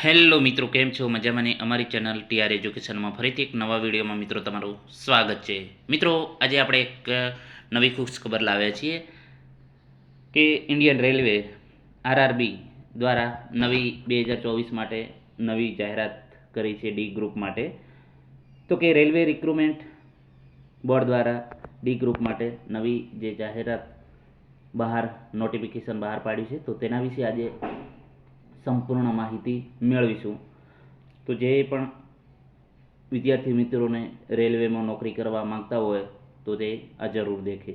Hello મિત્રો, કેમ છો? મજામાં ને અમારી ચેનલ ટીઆર એજ્યુકેશનમાં ફરીથી એક નવા વિડીયોમાં મિત્રો તમારું સ્વાગત છે. મિત્રો, આજે આપણે એક નવી ખુશ ખબર લાવ્યા છીએ કે ઇન્ડિયન રેલવે, આરઆરબી દ્વારા નવી બે હજાર ચોવીસ માટે નવી જાહેરાત કરી છે ડી ગ્રુપ માટે. તો કે રેલવે રિક્રુટમેન્ટ બોર્ડ દ્વારા ડી ગ્રુપ માટે નવી જે જાહેરાત બહાર, નોટિફિકેશન બહાર પાડી છે, તો તેના વિશે આજે સંપૂર્ણ માહિતી મેળવીશું. તો જે પણ વિદ્યાર્થી મિત્રોને રેલવેમાં નોકરી કરવા માંગતા હોય, તો તે આ જરૂર દેખે.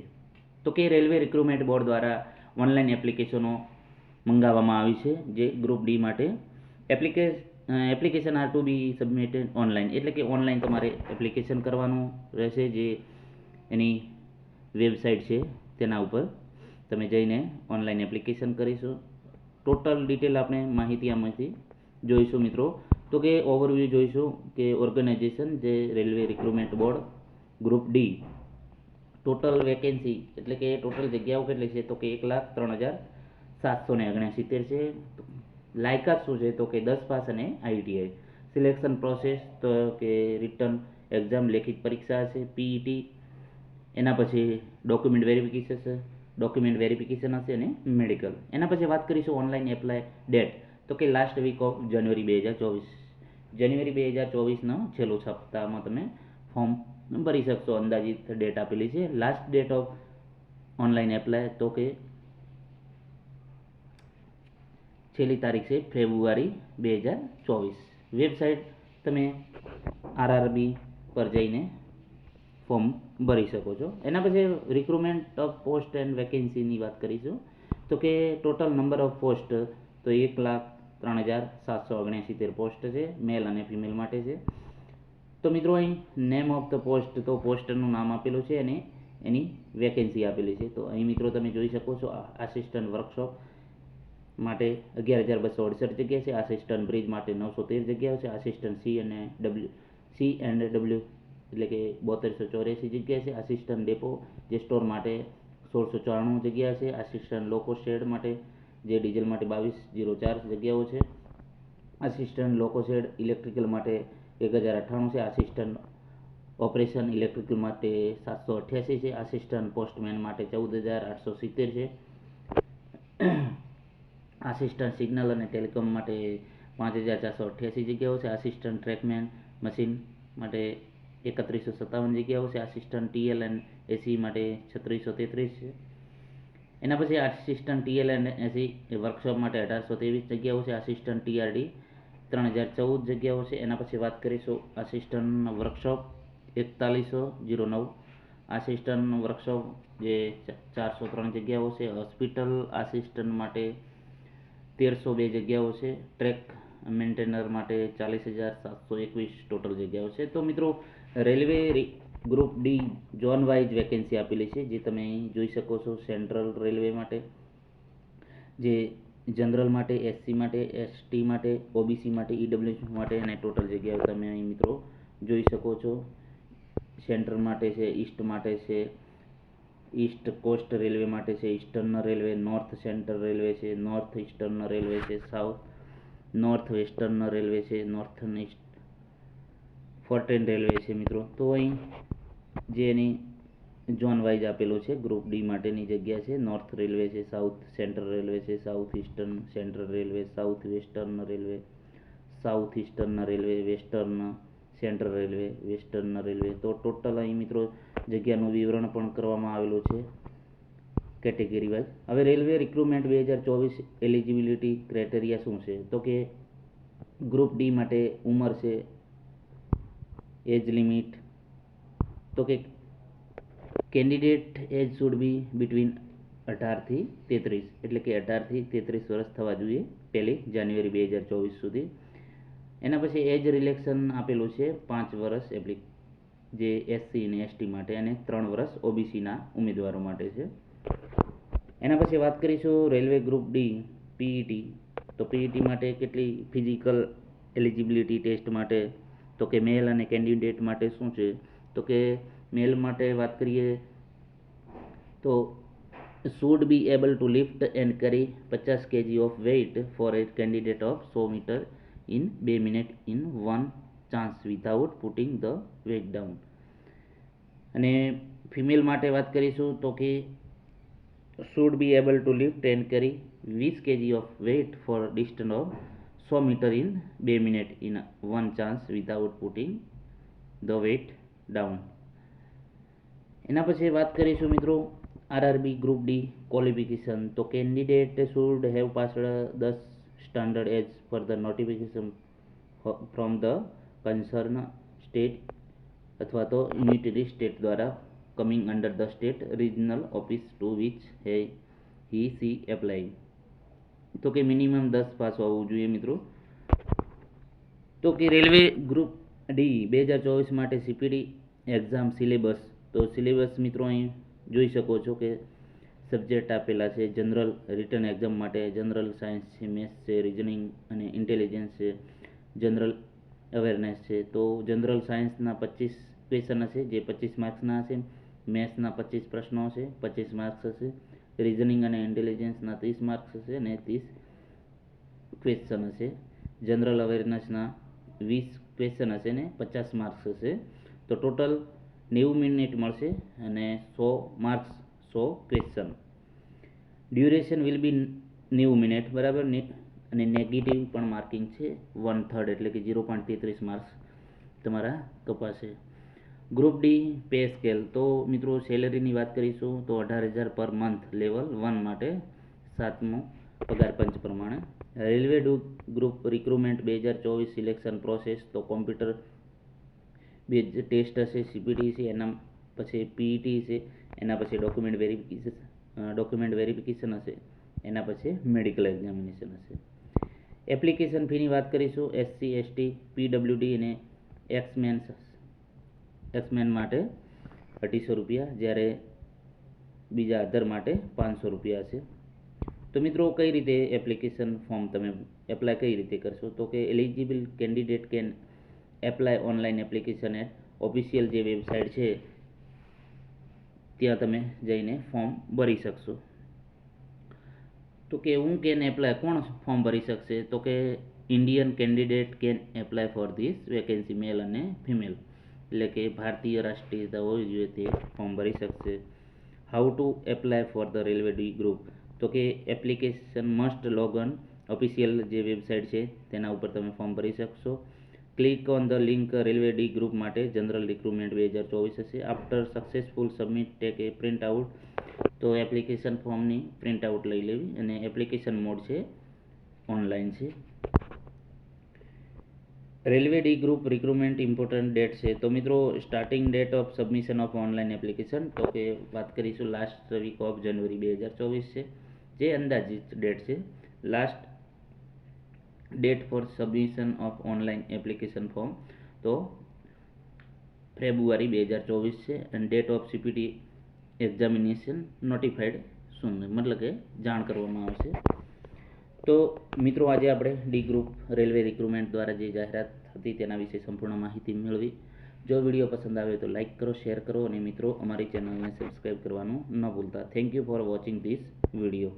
તો કે રેલવે રિક્રુટમેન્ટ બોર્ડ દ્વારા ઓનલાઈન એપ્લિકેશનો મંગાવવામાં આવી છે, જે ગ્રુપ ડી માટે applica application are to be submitted online. એટલે કે ઓનલાઈન તમારે એપ્લિકેશન કરવાનું રહેશે, જે એની વેબસાઇટ છે, તેના ઉપર તમે જઈને ઓનલાઈન એપ્લિકેશન કરીશું. ટોટલ ડિટેલ આપણે માહિતી આમાંથી જોઈશું મિત્રો. તો કે ઓવરવ્યૂ જોઈશું કે ઓર્ગેનાઇઝેશન જે railway recruitment board group D total vacancy એટલે કે ટોટલ જગ્યાઓ કેટલી છે? તો કે એક લાખ ત્રણ હજાર સાતસો ને ઓગણસિત્તેર છે. લાયકાત શું છે? તો કે દસ પાસ અને આઈટીઆઈ સિલેક્શન પ્રોસેસ તો કે રિટર્ન એક્ઝામ લેખિત પરીક્ષા છે પીઈટી એના પછી ડોક્યુમેન્ટ વેરિફિકેશન ડોક્યુમેન્ટ વેરિફિકેશન હશે અને મેડિકલ એના પછી વાત કરીશું ઓનલાઈન એપ્લાય ડેટ તો કે લાસ્ટ વીક ઓફ જાન્યુઆરી બે હજાર ચોવીસ. જાન્યુઆરી બે હજાર ચોવીસનો છેલ્લો સપ્તાહમાં તમે ફોર્મ ભરી શકશો. અંદાજિત ડેટ આપેલી છે. Last date of online apply તો કે છેલ્લી તારીખ છે ફેબ્રુઆરી બે હજાર ચોવીસ. વેબસાઇટ તમે આરઆરબી પર જઈને ફોર્મ ભરી શકો છો. એના પછી રિક્રુટમેન્ટ ઓફ પોસ્ટ એન્ડ વેકેન્સીની વાત કરીશું. તો કે ટોટલ નંબર ઓફ પોસ્ટ તો એક લાખ ત્રણ હજાર સાતસો ઓગણસિત્તેર પોસ્ટ છે મેલ અને ફિમેલ માટે છે. તો મિત્રો અહીં નેમ ઓફ ધ પોસ્ટ તો પોસ્ટનું નામ આપેલું છે અને એની વેકેન્સી આપેલી છે. તો અહીં મિત્રો તમે જોઈ શકો છો આસિસ્ટન્ટ વર્કશોપ માટે અગિયાર હજાર બસો અડસઠ જગ્યા છે આસિસ્ટન્ટ બ્રિજ માટે નવસો તેર જગ્યાઓ છે આસિસ્ટન્ટ સી અને ડબલ્યુ સી એન્ડ ડબલ્યુ એટલે કે બોતેરસો ચોર્યાસી જગ્યા છે. આસિસ્ટન્ટ ડેપો જે સ્ટોર માટે સોળસો ચોરાણું જગ્યા છે. આસિસ્ટન્ટ લોકો શેડ માટે જે ડીઝલ માટે બાવીસ જીરો ચાર જગ્યાઓ છે. આસિસ્ટન્ટ લોકો શેડ ઇલેક્ટ્રિકલ માટે એક હજાર અઠ્ઠાણું છે. આસિસ્ટન્ટ ઓપરેશન ઇલેક્ટ્રિકલ માટે સાતસો અઠ્યાસી છે. આસિસ્ટન્ટ પોસ્ટમેન માટે ચૌદ હજાર આઠસો સિત્તેર છે. આસિસ્ટન્ટ સિગ્નલ અને ટેલિકોમ માટે પાંચ હજાર ચારસો અઠ્યાસી જગ્યાઓ છે. આસિસ્ટન્ટ ટ્રેકમેન મશીન માટે એકત્રીસો સત્તાવન જગ્યાઓ છે આસિસ્ટન્ટ ટીએલ એન્ડ એસી માટે છત્રીસો તેત્રીસ છે. એના પછી assistant TL and AC workshop માટે અઢારસો ત્રેવીસ જગ્યાઓ છે આસિસ્ટન્ટ ટીઆરડી ત્રણ હજાર ચૌદ જગ્યાઓ છે. એના પછી વાત કરીશું આસિસ્ટન્ટ વર્કશોપ એકતાલીસો જીરો નવ. આસિસ્ટન્ટ વર્કશોપ જે ચારસો ત્રણ જગ્યાઓ છે. હોસ્પિટલ આસિસ્ટન્ટ માટે તેરસો બે જગ્યાઓ છે. ટ્રેક મેન્ટેનર માટે ચાલીસ હજાર સાતસો એકવીસ ટોટલ જગ્યાઓ છે. તો મિત્રો railway group D zone wise vacancy આપેલી છે, જે તમે જોઈ શકો છો. સેન્ટ્રલ રેલવે માટે, જે જનરલ માટે એસસી માટે એસટી માટે ઓબીસી માટે ઈડબ્લ્યુ માટે, અને ટોટલ જગ્યાઓ તમે અહીં મિત્રો જોઈ શકો છો. સેન્ટ્રલ માટે છે, ઈસ્ટ માટે છે, ઈસ્ટ કોસ્ટ રેલવે માટે છે, eastern railway, north central railway છે, નોર્થ ઈસ્ટર્ન રેલવે છે, સાઉથ, નોર્થ વેસ્ટર્ન રેલવે છે, નોર્થન ઈસ્ટ ફોર્ટેન રેલવે છે મિત્રો. તો અહીં જે એની ઝોન વાઇઝ આપેલો છે ગ્રુપ ડી માટેની જગ્યા છે. નોર્થ રેલવે છે સાઉથ સેન્ટ્રલ રેલવે છે south eastern central railway south western railway south eastern railway western central railway western railway તો ટોટલ અહીં મિત્રો જગ્યાનું વિવરણ પણ કરવામાં આવેલું છે કેટેગરી વાઇઝ હવે રેલવે રિક્રુટમેન્ટ બે હજાર ચોવીસ એલિજિબિલિટી ક્રાઇટેરિયા શું છે? તો કે ગ્રુપ ડી માટે ઉંમર છે એજ લિમિટ તો કે candidate age should be between અઢારથી તેત્રીસ. એટલે કે અઢારથી તેત્રીસ વર્ષ થવા જોઈએ પહેલી જાન્યુઆરી બે હજાર ચોવીસ સુધી. એના પછી એજ રિલેક્શન આપેલું છે પાંચ વર્ષ એપ્લિક જે એસસી અને એસટી માટે અને ત્રણ વર્ષ ઓબીસીના ઉમેદવારો માટે છે. એના પછી વાત કરીશું રેલવે ગ્રુપ ડી પીઈટી તો પીઈટી માટે કેટલી ફિઝિકલ એલિજિબિલિટી ટેસ્ટ માટે તો કે મેલ અને કેન્ડિડેટ માટે શું છે તો કે મેલ માટે વાત કરીએ તો should be able to lift and carry 50 kg of weight for a candidate of 100 meter in બે minute in one chance without putting the weight down અને ફિમેલ માટે વાત કરીશું તો કે should be able to lift and carry 20 kg of weight for a distance 100 meter in 2 minute in one chance without putting the weight down. એના પછી વાત કરીશું મિત્રો આરઆરબી ગ્રુપ ડી ક્વોલિફિકેશન તો કેન્ડિડેટ શુડ હેવ પાસડ દસ standard as for the notification from the concern state અથવા તો unitary state દ્વારા coming under the state regional office to which he he she apply તો કે minimum દસ pass હોવું જોઈએ મિત્રો. તો કે રેલવે ગ્રુપ ડી બે હજાર ચોવીસ માટે સીપીડી એક્ઝામ સિલેબસ તો સિલેબસ મિત્રો અહીં જોઈ શકો છો કે સબ્જેક્ટ આપેલા છે જનરલ રિટર્ન એક્ઝામ માટે જનરલ સાયન્સ છે મેથ્સ છે રિઝનિંગ અને ઇન્ટેલિજન્સ છે જનરલ અવેરનેસ છે. તો જનરલ સાયન્સના પચીસ ક્વેશ્ચન હશે, જે પચીસ માર્ક્સના હશે મેથ્સના પચીસ પ્રશ્નો હશે, પચીસ માર્ક્સ હશે. રિઝનિંગ અને ઇન્ટેલિજન્સના ત્રીસ માર્ક્સ હશે અને ત્રીસ ક્વેશ્ચન હશે. જનરલ અવેરનેસના વીસ ક્વેશ્ચન હશે ને પચાસ માર્ક્સ હશે. તો ટોટલ નેવું મિનિટ મળશે અને સો માર્ક્સ સો ક્વેશ્ચન ડ્યુરેશન વિલ બી નેવું મિનિટ બરાબર? અને નેગેટિવ પણ માર્કિંગ છે. વન થર્ડ એટલે કે ઝીરો પોઈન્ટ તેત્રીસ માર્ક્સ તમારા કપાશે. ગ્રુપ ડી પે સ્કેલ તો મિત્રો સેલરીની વાત કરીશું, તો અઢાર હજાર પર મંથ લેવલ વન માટે સાતમો પગાર પંચ પ્રમાણે. રેલવે ગ્રુપ રિક્રુટમેન્ટ બે હજાર ચોવીસ સિલેક્શન પ્રોસેસ તો કોમ્પ્યુટર બે ટેસ્ટ હશે સીપીટી છે એના પછી પીઈટી છે એના પછી ડોક્યુમેન્ટ વેરિફિકેશન ડોક્યુમેન્ટ વેરિફિકેશન હશે, એના પછી મેડિકલ એક્ઝામિનેશન હશે. એપ્લિકેશન ફીની વાત કરીશું એસસી એસટી પીડબ્લ્યુડી અને એક્સમેન એક્સમેન માટે અઢીસો રૂપિયા, જ્યારે બીજા અધર માટે પાંચસો રૂપિયા છે. તો મિત્રો, કઈ રીતે એપ્લિકેશન ફોર્મ તમે એપ્લાય કઈ રીતે કરશો? તો કે eligible candidate can apply online application at official જે વેબસાઇટ છે, ત્યાં તમે જઈને ફોર્મ ભરી શકશો. તો કે હું કેન એપ્લાય કોણ ફોર્મ ભરી શકશે? તો કે Indian candidate can apply for this vacancy male અને ફિમેલ એટલે કે ભારતીય રાષ્ટ્રીયતા હોવી જોઈએ તે ફોર્મ ભરી શકશે. How to apply for the railway D group તો કે application must log on official જે વેબસાઇટ છે તેના ઉપર તમે ફોર્મ ભરી શકશો. Click on the link railway D group માટે જનરલ રિક્રુટમેન્ટ બે હજાર ચોવીસ હશે. After successful submit take a print out તો એપ્લિકેશન ફોર્મની પ્રિન્ટ આઉટ લઈ લેવી અને એપ્લિકેશન મોડ છે ઓનલાઈન છે. Railway D group recruitment important date છે. તો મિત્રો starting date of submission of online application તો કે વાત કરીશું લાસ્ટ વીક ઓફ જનવરી બે હજાર ચોવીસ છે. જે અંદાજિત ડેટ છે. Last date for submission of online application form તો ફેબ્રુઆરી બે હજાર ચોવીસ છે. અને date of CPT examination notified soon મતલબ કે જાણ કરવામાં આવશે. તો મિત્રો, આજે આપણે ડી ગ્રુપ રેલવે રિક્રુટમેન્ટ દ્વારા જે જાહેરાત હતી તેના વિશે સંપૂર્ણ માહિતી મેળવી. જો વીડિયો પસંદ આવે તો લાઇક કરો શેર કરો અને મિત્રો, અમારી ચેનલને સબસ્ક્રાઈબ કરવાનું ન ભૂલતા. Thank you for watching this video